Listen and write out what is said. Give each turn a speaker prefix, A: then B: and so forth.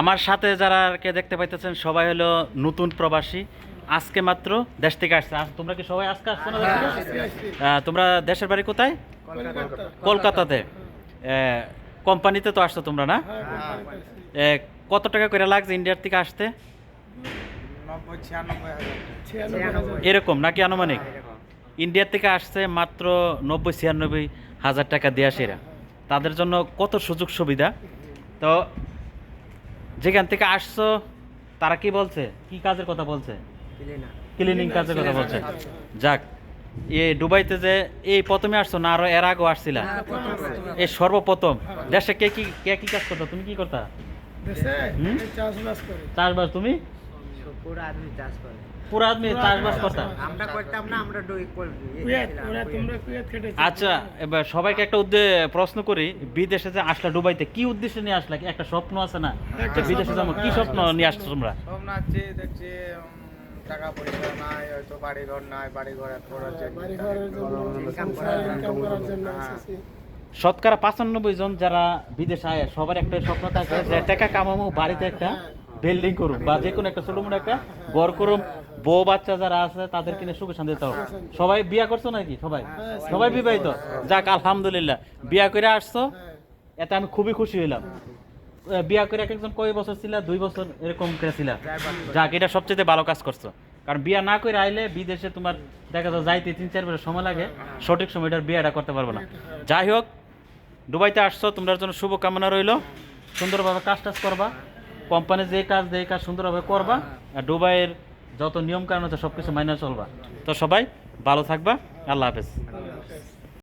A: আমার সাথে যারা কে দেখতে পাইতেছেন সবাই হলো নতুন প্রবাসী। আজকে মাত্র দেশ থেকে আসছে। আজ তোমরা কি সবাই আজকে আসছো না? আহ, তোমরা দেশের বাড়ি কোথায়? কলকাতাতে। কোম্পানিতে তো আসছো তোমরা না? কত টাকা করে লাগছে ইন্ডিয়ার থেকে আসতে?
B: নব্বই
A: এরকম নাকি আনুমানিক? ইন্ডিয়ার থেকে আসছে মাত্র নব্বই ছিয়ানব্বই হাজার টাকা দিয়ে আসেরা তাদের জন্য কত সুযোগ সুবিধা? তো যেখান থেকে আসছো তারা কি বলছে? কি কাজের কথা বলছে? ক্লিনিং কাজের কথা বলছে। যাক এ দুবাইতে যে এই প্রথমে আসছো না আরও এর আগেও আসছিলা? এই সর্বপ্রথম। দেশে কে কি কে কি কাজ করতো? তুমি কি করতা?
C: চাষবাস
A: তুমি?
B: পুরো আদমি চাষ করে।
A: পুরো আদমি চাষবাস করতা
B: আমরা করতাম না আমরা ডুই
C: কুয়েত ওরা তোমরা কুয়েত খেটে
A: আচ্ছা এবার সবাইকে একটা উদ্দে- প্রশ্ন করি বিদেশে যে আসলা দুবাইতে কি উদ্দেশ্যে নিয়ে আসলা? একটা স্বপ্ন আছে না? বিদেশে যাব কি স্বপ্ন নিয়ে আসছো তোমরা?
B: দেখছি টাকা পয়সা নাই হয়তো বাড়ি ঘর নাই বাড়ি ঘর করার জন্য হ্যাঁ।
A: শতকরা পাঁচানব্বই জন যারা বিদেশে আয় সবার একটা স্বপ্ন থাকে যে টাকা কামাবো বাড়িতে একটা। বিল্ডিং করুক বা যে কোনো একটা ছোট মোটো একটা ঘর করুম বউ বাচ্চা যারা আছে তাদের কিনে সুখে শান্তিতে থাকো সবাই বিয়া করছ নাকি সবাই? সবাই বিবাহিত? যাক, আলহামদুলিল্লাহ। বিয়া করে আসছো, এতে আমি খুবই খুশি হইলাম। বিয়া করে এক একজন কয় বছর ছিল? দুই বছর এরকম করে ছিল। যাক, এটা সবচেয়ে ভালো কাজ করছ। কারণ বিয়া না করে আইলে বিদেশে তোমার দেখা যায় যাইতে তিন, চার বছর সময় লাগে। সঠিক সময় এটার বিয়াটা করতে পারব না। যাই হোক, দুবাইতে আসছো তোমার জন্য শুভকামনা রইল। সুন্দরভাবে কাজ টাজ করবা। কোম্পানি যে কাজ দেয় এই কাজ সুন্দরভাবে করবা আর দুবাইয়ের যত নিয়ম কারণ আছে সব কিছু মাইনে চলবা। তো সবাই ভালো থাকবা। আল্লাহ হাফেজ।